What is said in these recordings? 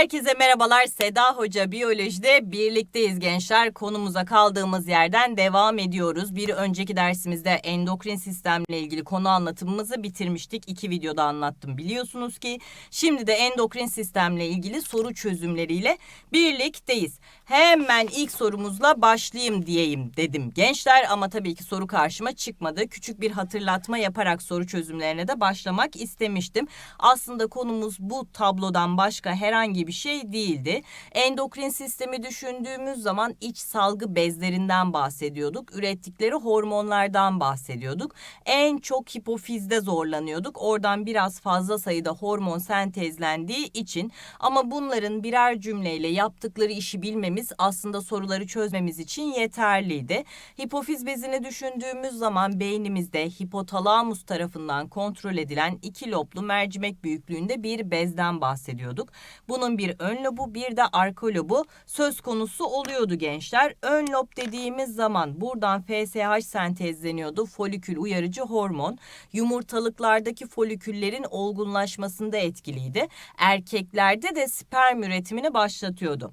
Herkese merhabalar. Seda Hoca Biyoloji'de birlikteyiz gençler. Konumuza kaldığımız yerden devam ediyoruz. Bir önceki dersimizde endokrin sistemle ilgili konu anlatımımızı bitirmiştik. İki videoda anlattım biliyorsunuz ki. Şimdi de endokrin sistemle ilgili soru çözümleriyle birlikteyiz. Hemen ilk sorumuzla başlayayım diyeyim dedim gençler. Ama tabii ki soru karşıma çıkmadı. Küçük bir hatırlatma yaparak soru çözümlerine de başlamak istemiştim. Aslında konumuz bu tablodan başka herhangi bir şey değildi. Endokrin sistemi düşündüğümüz zaman iç salgı bezlerinden bahsediyorduk. Ürettikleri hormonlardan bahsediyorduk. En çok hipofizde zorlanıyorduk. Oradan biraz fazla sayıda hormon sentezlendiği için ama bunların birer cümleyle yaptıkları işi bilmemiz aslında soruları çözmemiz için yeterliydi. Hipofiz bezini düşündüğümüz zaman beynimizde hipotalamus tarafından kontrol edilen iki loblu mercimek büyüklüğünde bir bezden bahsediyorduk. Bunun bir ön lobu bir de arka lobu söz konusu oluyordu gençler. Ön lob dediğimiz zaman buradan FSH sentezleniyordu. Folikül uyarıcı hormon. Yumurtalıklardaki foliküllerin olgunlaşmasında etkiliydi. Erkeklerde de sperm üretimini başlatıyordu.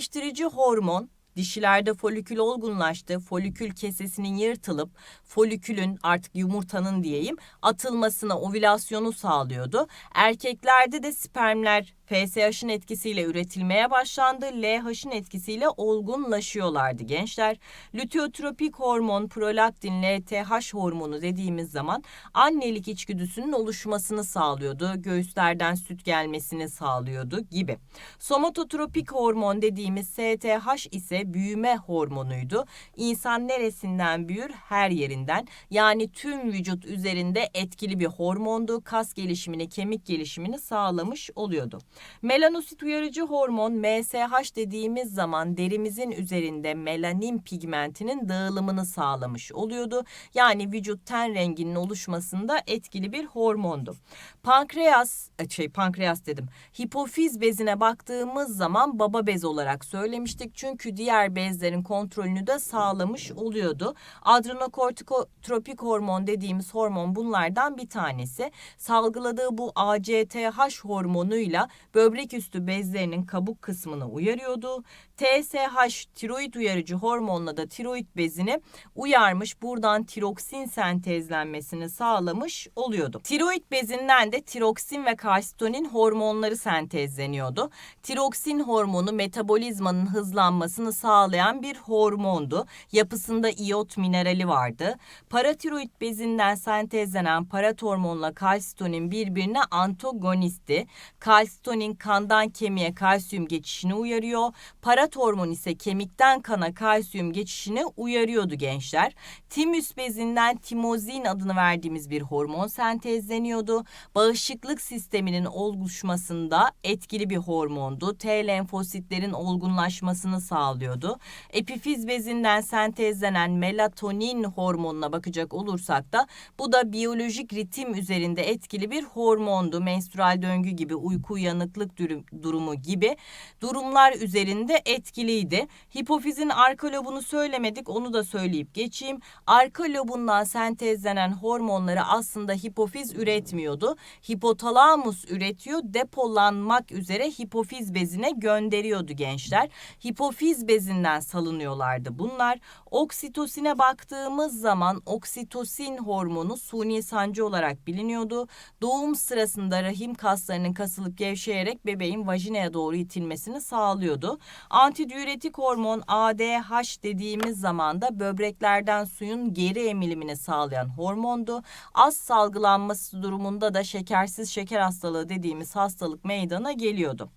Lüteinleştirici hormon Dişilerde folikül olgunlaştı. Folikül kesesinin yırtılıp folikülün artık yumurtanın diyeyim atılmasına ovülasyonu sağlıyordu. Erkeklerde de spermler FSH'ın etkisiyle üretilmeye başlandı. LH'ın etkisiyle olgunlaşıyorlardı gençler. Lüteotropik hormon, prolaktin, LTH hormonu dediğimiz zaman annelik içgüdüsünün oluşmasını sağlıyordu. Göğüslerden süt gelmesini sağlıyordu gibi. Somatotropik hormon dediğimiz STH ise büyüme hormonuydu. İnsan neresinden büyür? Her yerinden. Yani tüm vücut üzerinde etkili bir hormondu. Kas gelişimini, kemik gelişimini sağlamış oluyordu. Melanosit uyarıcı hormon MSH dediğimiz zaman derimizin üzerinde melanin pigmentinin dağılımını sağlamış oluyordu. Yani vücut ten renginin oluşmasında etkili bir hormondu. Pankreas, e, şey pankreas dedim. Hipofiz bezine baktığımız zaman baba bez olarak söylemiştik. Çünkü diğer bezlerin kontrolünü de sağlamış oluyordu. Adrenokortikotropik hormon dediğimiz hormon bunlardan bir tanesi. Salgıladığı bu ACTH hormonuyla böbrek üstü bezlerinin kabuk kısmını uyarıyordu. TSH tiroid uyarıcı hormonla da tiroid bezini uyarmış. Buradan tiroksin sentezlenmesini sağlamış oluyordu. Tiroid bezinden de tiroksin ve kalsitonin hormonları sentezleniyordu. Tiroksin hormonu metabolizmanın hızlanmasını sağlayan bir hormondu. Yapısında iot minerali vardı. Paratiroid bezinden sentezlenen parat hormonla kalsitonin birbirine antagonisti. Kalsitonin kandan kemiğe kalsiyum geçişini uyarıyor. Parat hormon ise kemikten kana kalsiyum geçişini uyarıyordu gençler. Timüs bezinden timozin adını verdiğimiz bir hormon sentezleniyordu. Bağışıklık sisteminin oluşmasında etkili bir hormondu. T lenfositlerin olgunlaşmasını sağlıyordu. Epifiz bezinden sentezlenen melatonin hormonuna bakacak olursak da bu da biyolojik ritim üzerinde etkili bir hormondu. Menstrual döngü gibi uyku uyanıklık durumu gibi durumlar üzerinde etkiliydi. Hipofizin arka lobunu söylemedik onu da söyleyip geçeyim. Arka lobundan sentezlenen hormonları aslında hipofiz üretmiyordu. Hipotalamus üretiyor depolanmak üzere hipofiz bezine gönderiyordu gençler. Hipofiz bezinden salınıyorlardı bunlar. Oksitosine baktığımız zaman oksitosin hormonu suni sancı olarak biliniyordu. Doğum sırasında rahim kaslarının kasılıp gevşeyerek bebeğin vajinaya doğru itilmesini sağlıyordu. Antidiüretik hormon ADH dediğimiz zaman da böbreklerden suyun geri emilimini sağlayan hormondu. Az salgılanması durumunda da şekersiz şeker hastalığı dediğimiz hastalık meydana geliyordu.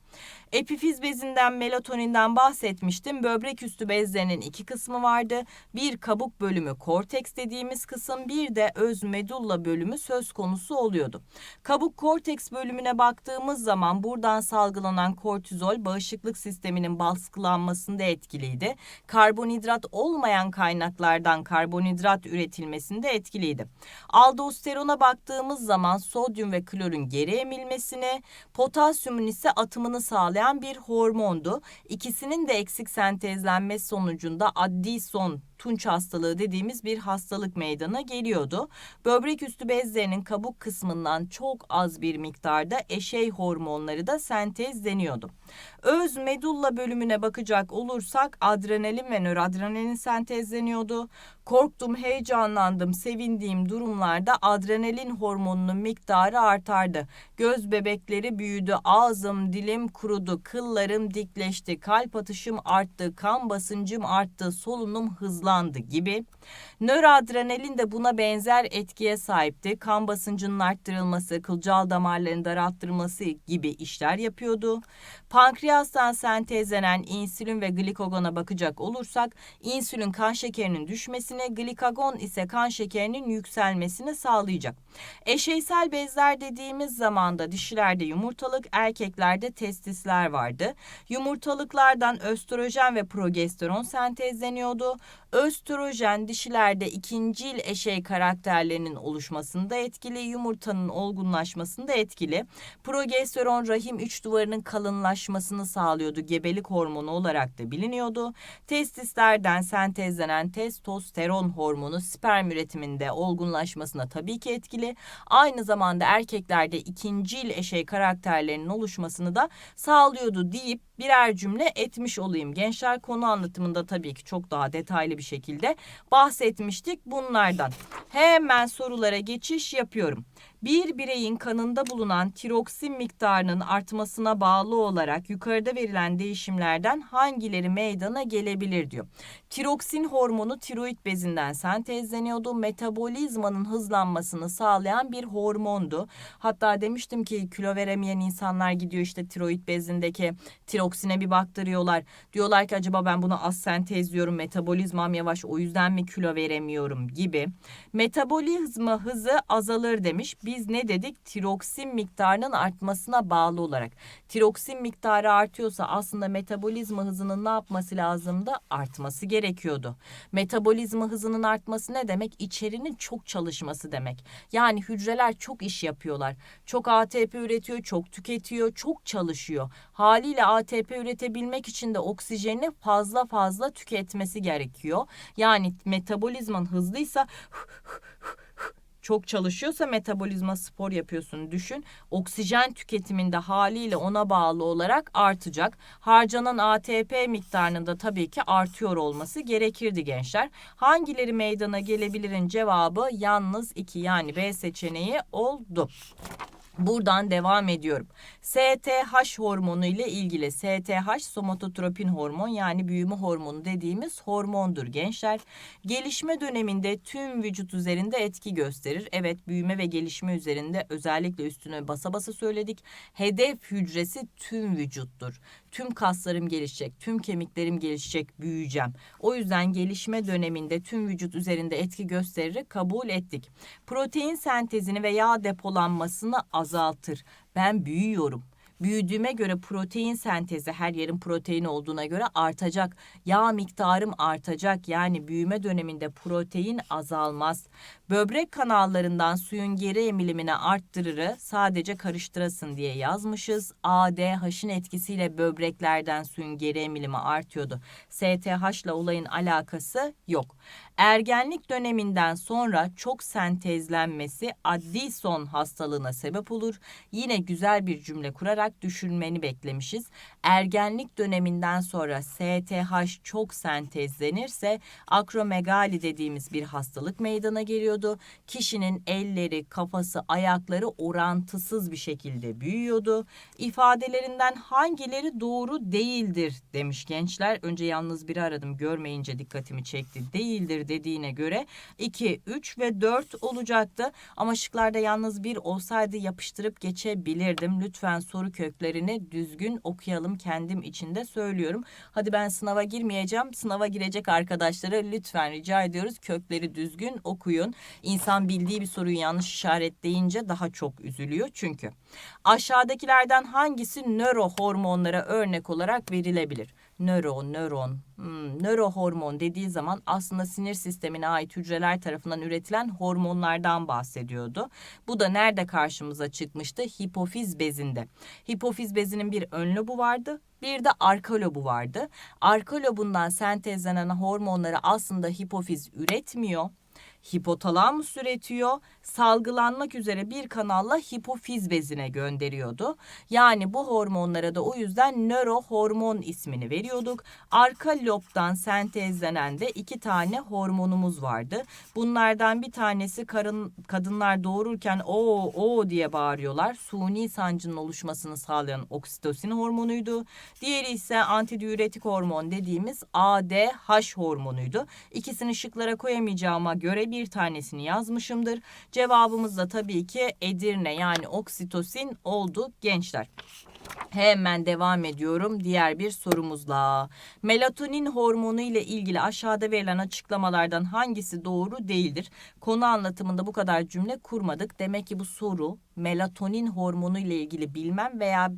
Epifiz bezinden melatoninden bahsetmiştim. Böbrek üstü bezlerinin iki kısmı vardı. Bir kabuk bölümü korteks dediğimiz kısım bir de öz medulla bölümü söz konusu oluyordu. Kabuk korteks bölümüne baktığımız zaman buradan salgılanan kortizol bağışıklık sisteminin baskılanmasında etkiliydi. Karbonhidrat olmayan kaynaklardan karbonhidrat üretilmesinde etkiliydi. Aldosterona baktığımız zaman sodyum ve klorun geri emilmesini, potasyumun ise atımını sağlayan bir hormondu. İkisinin de eksik sentezlenmesi sonucunda addison tunç hastalığı dediğimiz bir hastalık meydana geliyordu. Böbrek üstü bezlerinin kabuk kısmından çok az bir miktarda eşey hormonları da sentezleniyordu. Öz medulla bölümüne bakacak olursak adrenalin ve nöradrenalin sentezleniyordu. Korktum, heyecanlandım, sevindiğim durumlarda adrenalin hormonunun miktarı artardı. Göz bebekleri büyüdü, ağzım, dilim kurudu, kıllarım dikleşti, kalp atışım arttı, kan basıncım arttı, solunum hızlandı gibi. Nöroadrenalin de buna benzer etkiye sahipti. Kan basıncının arttırılması, kılcal damarların daralttırılması gibi işler yapıyordu. Pankreastan sentezlenen insülin ve glikogona bakacak olursak, insülin kan şekerinin düşmesine, glikagon ise kan şekerinin yükselmesini sağlayacak. Eşeysel bezler dediğimiz zamanda dişilerde yumurtalık, erkeklerde testisler vardı. Yumurtalıklardan östrojen ve progesteron sentezleniyordu. Östrojen dişilerde ikincil eşey karakterlerinin oluşmasında etkili, yumurtanın olgunlaşmasında etkili. Progesteron rahim üç duvarının kalınlaşmasını sağlıyordu. Gebelik hormonu olarak da biliniyordu. Testislerden sentezlenen testosteron hormonu sperm üretiminde olgunlaşmasına tabii ki etkili. Aynı zamanda erkeklerde ikincil eşey karakterlerinin oluşmasını da sağlıyordu deyip birer cümle etmiş olayım. Gençler konu anlatımında tabii ki çok daha detaylı bir şekilde bahsetmiştik bunlardan. Hemen sorulara geçiş yapıyorum. Bir bireyin kanında bulunan tiroksin miktarının artmasına bağlı olarak yukarıda verilen değişimlerden hangileri meydana gelebilir diyor. Tiroksin hormonu tiroid bezinden sentezleniyordu. Metabolizmanın hızlanmasını sağlayan bir hormondu. Hatta demiştim ki kilo veremeyen insanlar gidiyor işte tiroid bezindeki tiroksine bir baktırıyorlar. Diyorlar ki acaba ben bunu az sentezliyorum metabolizmam yavaş o yüzden mi kilo veremiyorum gibi. Metabolizma hızı azalır demiş. Biz ne dedik? Tiroksin miktarının artmasına bağlı olarak. Tiroksin miktarı artıyorsa aslında metabolizma hızının ne yapması lazımdı? Artması gerekiyordu. Metabolizma hızının artması ne demek? İçerinin çok çalışması demek. Yani hücreler çok iş yapıyorlar. Çok ATP üretiyor, çok tüketiyor, çok çalışıyor. Haliyle ATP üretebilmek için de oksijeni fazla fazla tüketmesi gerekiyor. Yani metabolizman hızlıysa çok çalışıyorsa metabolizma spor yapıyorsun düşün. Oksijen tüketiminde haliyle ona bağlı olarak artacak. Harcanan ATP miktarının da tabii ki artıyor olması gerekirdi gençler. Hangileri meydana gelebilirin cevabı yalnız 2 yani B seçeneği oldu. Buradan devam ediyorum. STH hormonu ile ilgili STH somatotropin hormon yani büyüme hormonu dediğimiz hormondur gençler. Gelişme döneminde tüm vücut üzerinde etki gösterir. Evet büyüme ve gelişme üzerinde özellikle üstüne basa basa söyledik. Hedef hücresi tüm vücuttur. Tüm kaslarım gelişecek, tüm kemiklerim gelişecek, büyüyeceğim. O yüzden gelişme döneminde tüm vücut üzerinde etki gösterir kabul ettik. Protein sentezini ve yağ depolanmasını azaltır. Ben büyüyorum. Büyüdüğüme göre protein sentezi her yerin protein olduğuna göre artacak. Yağ miktarım artacak. Yani büyüme döneminde protein azalmaz. Böbrek kanallarından suyun geri emilimini arttırırı sadece karıştırasın diye yazmışız. ADH'ın etkisiyle böbreklerden suyun geri emilimi artıyordu. STH ile olayın alakası yok. Ergenlik döneminden sonra çok sentezlenmesi Addison hastalığına sebep olur. Yine güzel bir cümle kurarak düşünmeni beklemişiz. Ergenlik döneminden sonra STH çok sentezlenirse akromegali dediğimiz bir hastalık meydana geliyordu. Kişinin elleri, kafası, ayakları orantısız bir şekilde büyüyordu. İfadelerinden hangileri doğru değildir demiş gençler. Önce yalnız biri aradım görmeyince dikkatimi çekti. Değildir dediğine göre 2, 3 ve 4 olacaktı. Ama şıklarda yalnız bir olsaydı yapıştırıp geçebilirdim. Lütfen soru köklerini düzgün okuyalım kendim içinde söylüyorum. Hadi ben sınava girmeyeceğim. Sınava girecek arkadaşlara lütfen rica ediyoruz kökleri düzgün okuyun. İnsan bildiği bir soruyu yanlış işaretleyince daha çok üzülüyor çünkü. Aşağıdakilerden hangisi nöro hormonlara örnek olarak verilebilir? nöro, nöron, hmm, nörohormon dediği zaman aslında sinir sistemine ait hücreler tarafından üretilen hormonlardan bahsediyordu. Bu da nerede karşımıza çıkmıştı? Hipofiz bezinde. Hipofiz bezinin bir ön lobu vardı, bir de arka lobu vardı. Arka lobundan sentezlenen hormonları aslında hipofiz üretmiyor hipotalamus üretiyor. Salgılanmak üzere bir kanalla hipofiz bezine gönderiyordu. Yani bu hormonlara da o yüzden nörohormon ismini veriyorduk. Arka lobdan sentezlenen de iki tane hormonumuz vardı. Bunlardan bir tanesi karın kadınlar doğururken o o diye bağırıyorlar. Suni sancının oluşmasını sağlayan oksitosin hormonuydu. Diğeri ise antidiüretik hormon dediğimiz ADH hormonuydu. İkisini şıklara koyamayacağıma göre bir tanesini yazmışımdır. Cevabımız da tabii ki Edirne yani oksitosin oldu gençler. Hemen devam ediyorum diğer bir sorumuzla. Melatonin hormonu ile ilgili aşağıda verilen açıklamalardan hangisi doğru değildir? Konu anlatımında bu kadar cümle kurmadık. Demek ki bu soru melatonin hormonu ile ilgili bilmem veya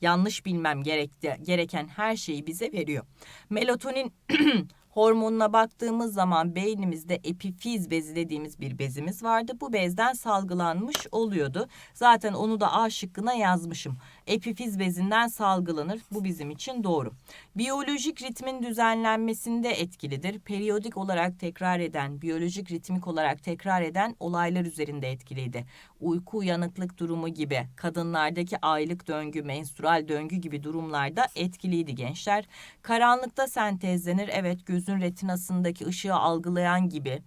yanlış bilmem gerekti, gereken her şeyi bize veriyor. Melatonin hormonuna baktığımız zaman beynimizde epifiz bezi dediğimiz bir bezimiz vardı. Bu bezden salgılanmış oluyordu. Zaten onu da A şıkkına yazmışım. Epifiz bezinden salgılanır. Bu bizim için doğru. Biyolojik ritmin düzenlenmesinde etkilidir. Periyodik olarak tekrar eden, biyolojik ritmik olarak tekrar eden olaylar üzerinde etkiliydi. Uyku uyanıklık durumu gibi, kadınlardaki aylık döngü, menstrual döngü gibi durumlarda etkiliydi gençler. Karanlıkta sentezlenir. Evet gözün retinasındaki ışığı algılayan gibi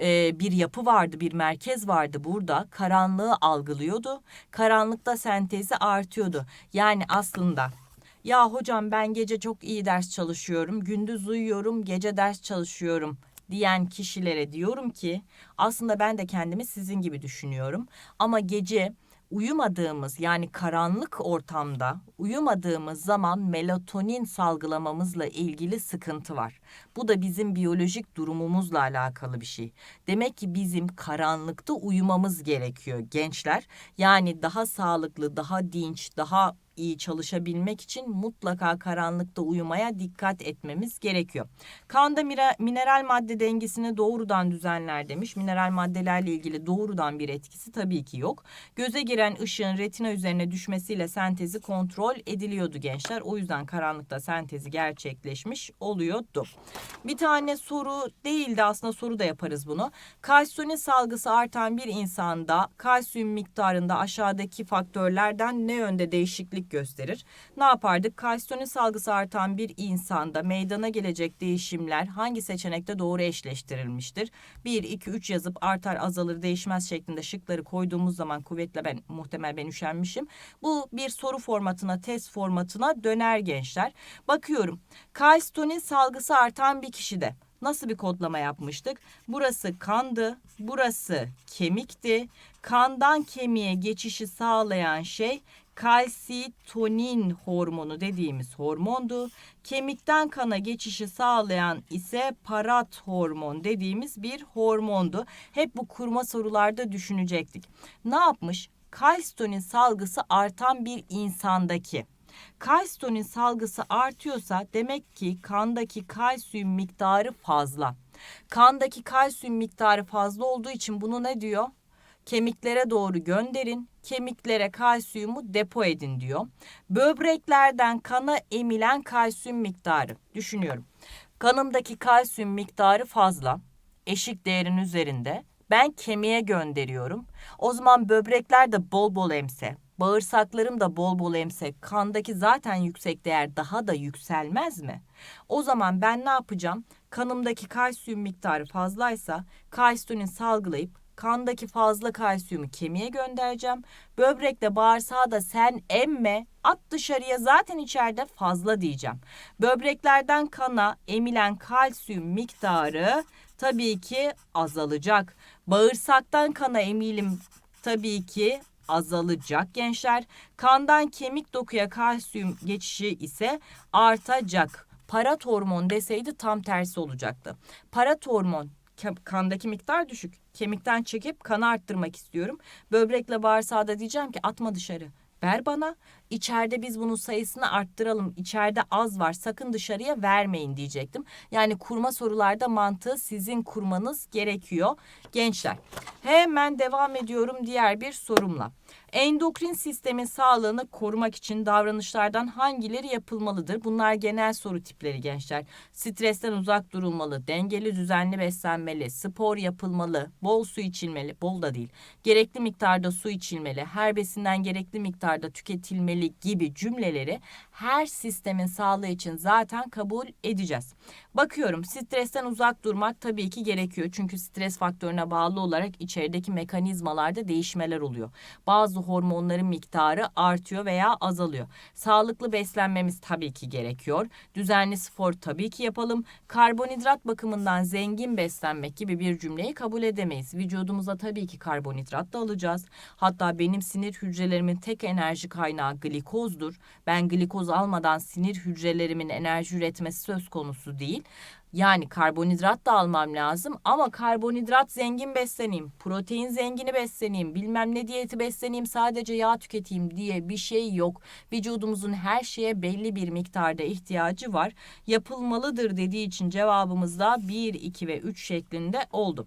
e, bir yapı vardı, bir merkez vardı burada. Karanlığı algılıyordu. Karanlıkta sentezi artıyordu. Yani aslında ya hocam ben gece çok iyi ders çalışıyorum, gündüz uyuyorum, gece ders çalışıyorum diyen kişilere diyorum ki aslında ben de kendimi sizin gibi düşünüyorum. Ama gece uyumadığımız yani karanlık ortamda uyumadığımız zaman melatonin salgılamamızla ilgili sıkıntı var. Bu da bizim biyolojik durumumuzla alakalı bir şey. Demek ki bizim karanlıkta uyumamız gerekiyor gençler. Yani daha sağlıklı, daha dinç, daha iyi çalışabilmek için mutlaka karanlıkta uyumaya dikkat etmemiz gerekiyor. Kanda mineral madde dengesini doğrudan düzenler demiş. Mineral maddelerle ilgili doğrudan bir etkisi tabii ki yok. Göze giren ışığın retina üzerine düşmesiyle sentezi kontrol ediliyordu gençler. O yüzden karanlıkta sentezi gerçekleşmiş oluyordu. Bir tane soru değildi aslında soru da yaparız bunu. Kalsiyonin salgısı artan bir insanda kalsiyum miktarında aşağıdaki faktörlerden ne yönde değişiklik gösterir? Ne yapardık? Kalsiyonin salgısı artan bir insanda meydana gelecek değişimler hangi seçenekte doğru eşleştirilmiştir? 1, 2, 3 yazıp artar azalır değişmez şeklinde şıkları koyduğumuz zaman kuvvetle ben muhtemel ben üşenmişim. Bu bir soru formatına test formatına döner gençler. Bakıyorum kalsitonin salgısı artan bir kişide nasıl bir kodlama yapmıştık? Burası kandı, burası kemikti. Kandan kemiğe geçişi sağlayan şey kalsitonin hormonu dediğimiz hormondu. Kemikten kana geçişi sağlayan ise parat hormon dediğimiz bir hormondu. Hep bu kurma sorularda düşünecektik. Ne yapmış? Kalsitonin salgısı artan bir insandaki kalsitonin salgısı artıyorsa demek ki kandaki kalsiyum miktarı fazla. Kandaki kalsiyum miktarı fazla olduğu için bunu ne diyor? Kemiklere doğru gönderin, kemiklere kalsiyumu depo edin diyor. Böbreklerden kana emilen kalsiyum miktarı düşünüyorum. Kanımdaki kalsiyum miktarı fazla, eşik değerin üzerinde. Ben kemiğe gönderiyorum. O zaman böbrekler de bol bol emse, bağırsaklarım da bol bol emse kandaki zaten yüksek değer daha da yükselmez mi? O zaman ben ne yapacağım? Kanımdaki kalsiyum miktarı fazlaysa kalsitonin salgılayıp kandaki fazla kalsiyumu kemiğe göndereceğim. Böbrekle bağırsağa da sen emme at dışarıya zaten içeride fazla diyeceğim. Böbreklerden kana emilen kalsiyum miktarı tabii ki azalacak. Bağırsaktan kana emilim tabii ki azalacak gençler. Kandan kemik dokuya kalsiyum geçişi ise artacak. Parat hormon deseydi tam tersi olacaktı. Parat hormon kandaki miktar düşük. Kemikten çekip kanı arttırmak istiyorum. Böbrekle bağırsağa da diyeceğim ki atma dışarı. ver bana. İçeride biz bunun sayısını arttıralım. İçeride az var sakın dışarıya vermeyin diyecektim. Yani kurma sorularda mantığı sizin kurmanız gerekiyor gençler. Hemen devam ediyorum diğer bir sorumla. Endokrin sistemin sağlığını korumak için davranışlardan hangileri yapılmalıdır? Bunlar genel soru tipleri gençler. Stresten uzak durulmalı, dengeli düzenli beslenmeli, spor yapılmalı, bol su içilmeli, bol da değil. Gerekli miktarda su içilmeli, her besinden gerekli miktarda tüketilmeli gibi cümleleri her sistemin sağlığı için zaten kabul edeceğiz. Bakıyorum stresten uzak durmak tabii ki gerekiyor. Çünkü stres faktörüne bağlı olarak içerideki mekanizmalarda değişmeler oluyor. Bazı hormonların miktarı artıyor veya azalıyor. Sağlıklı beslenmemiz tabii ki gerekiyor. Düzenli spor tabii ki yapalım. Karbonhidrat bakımından zengin beslenmek gibi bir cümleyi kabul edemeyiz. Vücudumuza tabii ki karbonhidrat da alacağız. Hatta benim sinir hücrelerimin tek enerji kaynağı glikozdur. Ben glikoz almadan sinir hücrelerimin enerji üretmesi söz konusu değil. Yani karbonhidrat da almam lazım ama karbonhidrat zengin besleneyim, protein zengini besleneyim, bilmem ne diyeti besleneyim, sadece yağ tüketeyim diye bir şey yok. Vücudumuzun her şeye belli bir miktarda ihtiyacı var. Yapılmalıdır dediği için cevabımız da 1, 2 ve 3 şeklinde oldu.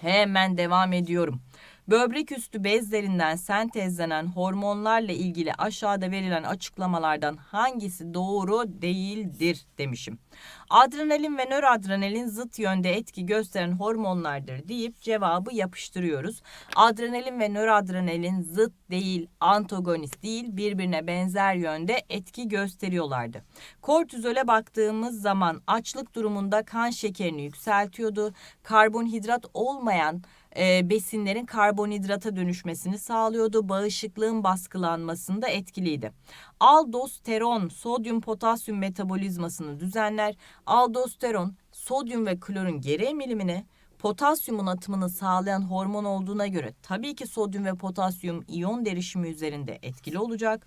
Hemen devam ediyorum. Böbrek üstü bezlerinden sentezlenen hormonlarla ilgili aşağıda verilen açıklamalardan hangisi doğru değildir demişim. Adrenalin ve nöradrenalin zıt yönde etki gösteren hormonlardır deyip cevabı yapıştırıyoruz. Adrenalin ve nöradrenalin zıt değil, antagonist değil, birbirine benzer yönde etki gösteriyorlardı. Kortizole baktığımız zaman açlık durumunda kan şekerini yükseltiyordu. Karbonhidrat olmayan e, besinlerin karbonhidrata dönüşmesini sağlıyordu. Bağışıklığın baskılanmasında etkiliydi. Aldosteron sodyum potasyum metabolizmasını düzenler. Aldosteron sodyum ve klorun geri emilimini potasyumun atımını sağlayan hormon olduğuna göre tabii ki sodyum ve potasyum iyon derişimi üzerinde etkili olacak.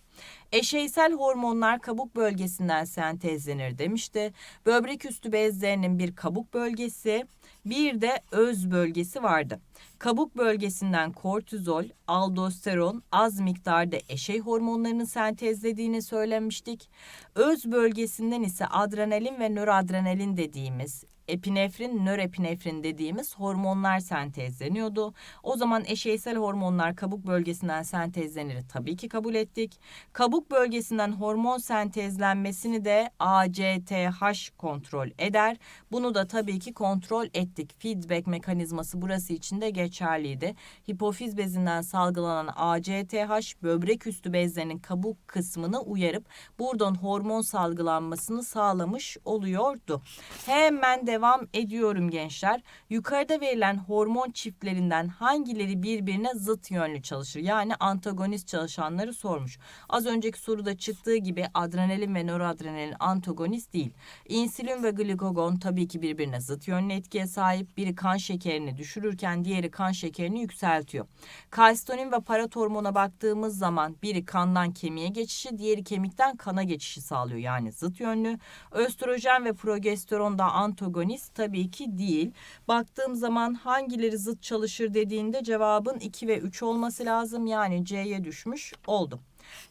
Eşeysel hormonlar kabuk bölgesinden sentezlenir demişti. Böbrek üstü bezlerinin bir kabuk bölgesi, bir de öz bölgesi vardı. Kabuk bölgesinden kortizol, aldosteron az miktarda eşey hormonlarını sentezlediğini söylemiştik. Öz bölgesinden ise adrenalin ve nöradrenalin dediğimiz epinefrin, nörepinefrin dediğimiz hormonlar sentezleniyordu. O zaman eşeysel hormonlar kabuk bölgesinden sentezlenir tabii ki kabul ettik. Kabuk bölgesinden hormon sentezlenmesini de ACTH kontrol eder. Bunu da tabii ki kontrol ettik. Feedback mekanizması burası için de geçerliydi. Hipofiz bezinden salgılanan ACTH böbrek üstü bezlerinin kabuk kısmını uyarıp buradan hormon salgılanmasını sağlamış oluyordu. Hemen devam ediyorum gençler. Yukarıda verilen hormon çiftlerinden hangileri birbirine zıt yönlü çalışır? Yani antagonist çalışanları sormuş. Az önceki soruda çıktığı gibi adrenalin ve noradrenalin antagonist değil. İnsülin ve glikagon tabii ki birbirine zıt yönlü etkiye sahip. Biri kan şekerini düşürürken diğeri kan şekerini yükseltiyor. Kalsitonin ve paratormona baktığımız zaman biri kandan kemiğe geçişi, diğeri kemikten kana geçişi sağlıyor. Yani zıt yönlü. Östrojen ve progesteron da antagonist tabii ki değil. Baktığım zaman hangileri zıt çalışır dediğinde cevabın 2 ve 3 olması lazım. Yani C'ye düşmüş oldum.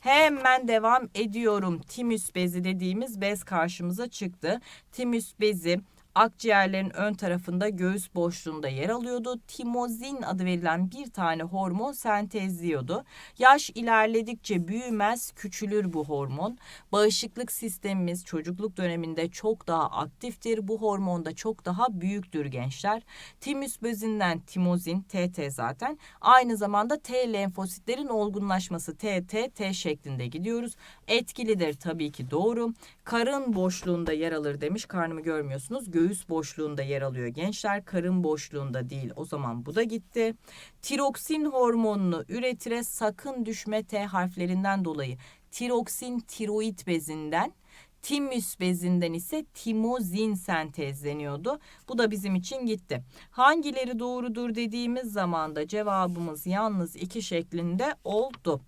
Hemen devam ediyorum. Timüs bezi dediğimiz bez karşımıza çıktı. Timüs bezi akciğerlerin ön tarafında göğüs boşluğunda yer alıyordu. Timozin adı verilen bir tane hormon sentezliyordu. Yaş ilerledikçe büyümez, küçülür bu hormon. Bağışıklık sistemimiz çocukluk döneminde çok daha aktiftir. Bu hormon da çok daha büyüktür gençler. Timüs bezinden timozin, TT zaten. Aynı zamanda T lenfositlerin olgunlaşması TT, T şeklinde gidiyoruz. Etkilidir tabii ki doğru. Karın boşluğunda yer alır demiş. Karnımı görmüyorsunuz. Göğüs boşluğunda yer alıyor gençler. Karın boşluğunda değil. O zaman bu da gitti. Tiroksin hormonunu üretire sakın düşme T harflerinden dolayı. Tiroksin tiroid bezinden Timüs bezinden ise timozin sentezleniyordu. Bu da bizim için gitti. Hangileri doğrudur dediğimiz zaman da cevabımız yalnız iki şeklinde oldu.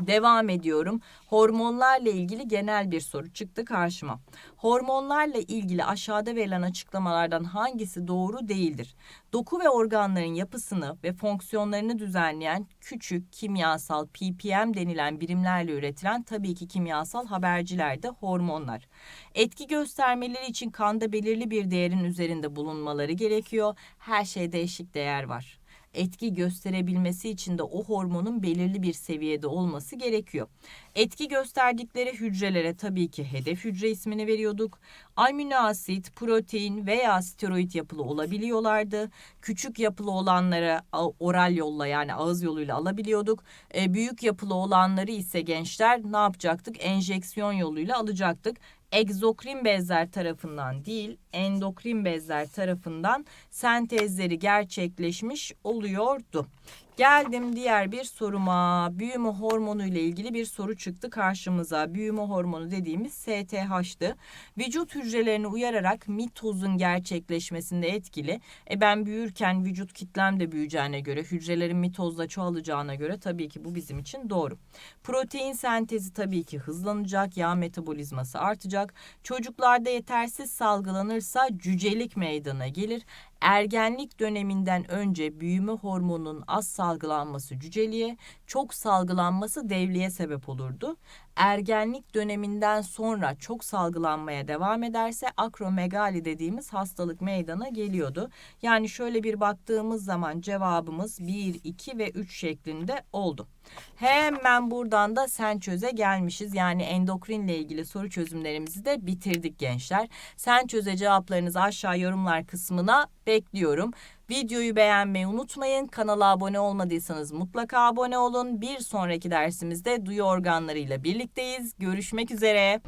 Devam ediyorum. Hormonlarla ilgili genel bir soru çıktı karşıma. Hormonlarla ilgili aşağıda verilen açıklamalardan hangisi doğru değildir? Doku ve organların yapısını ve fonksiyonlarını düzenleyen küçük kimyasal ppm denilen birimlerle üretilen tabii ki kimyasal haberciler de hormonlar. Etki göstermeleri için kanda belirli bir değerin üzerinde bulunmaları gerekiyor. Her şeyde eşik değer var etki gösterebilmesi için de o hormonun belirli bir seviyede olması gerekiyor. Etki gösterdikleri hücrelere tabii ki hedef hücre ismini veriyorduk. Amino asit, protein veya steroid yapılı olabiliyorlardı. Küçük yapılı olanları a- oral yolla yani ağız yoluyla alabiliyorduk. E, büyük yapılı olanları ise gençler ne yapacaktık? Enjeksiyon yoluyla alacaktık egzokrin bezler tarafından değil, endokrin bezler tarafından sentezleri gerçekleşmiş oluyordu. Geldim diğer bir soruma. Büyüme hormonu ile ilgili bir soru çıktı karşımıza. Büyüme hormonu dediğimiz STH'tı. Vücut hücrelerini uyararak mitozun gerçekleşmesinde etkili. E ben büyürken vücut kitlem de büyüyeceğine göre, hücrelerin mitozla çoğalacağına göre tabii ki bu bizim için doğru. Protein sentezi tabii ki hızlanacak, yağ metabolizması artacak. Çocuklarda yetersiz salgılanırsa cücelik meydana gelir. Ergenlik döneminden önce büyüme hormonunun az salgılanması cüceliğe, çok salgılanması devliğe sebep olurdu. Ergenlik döneminden sonra çok salgılanmaya devam ederse akromegali dediğimiz hastalık meydana geliyordu. Yani şöyle bir baktığımız zaman cevabımız 1, 2 ve 3 şeklinde oldu. Hemen buradan da sen çöze gelmişiz. Yani endokrinle ilgili soru çözümlerimizi de bitirdik gençler. Sen çöze cevaplarınızı aşağı yorumlar kısmına bekliyorum. Videoyu beğenmeyi unutmayın. Kanala abone olmadıysanız mutlaka abone olun. Bir sonraki dersimizde duyu organlarıyla birlikteyiz. Görüşmek üzere.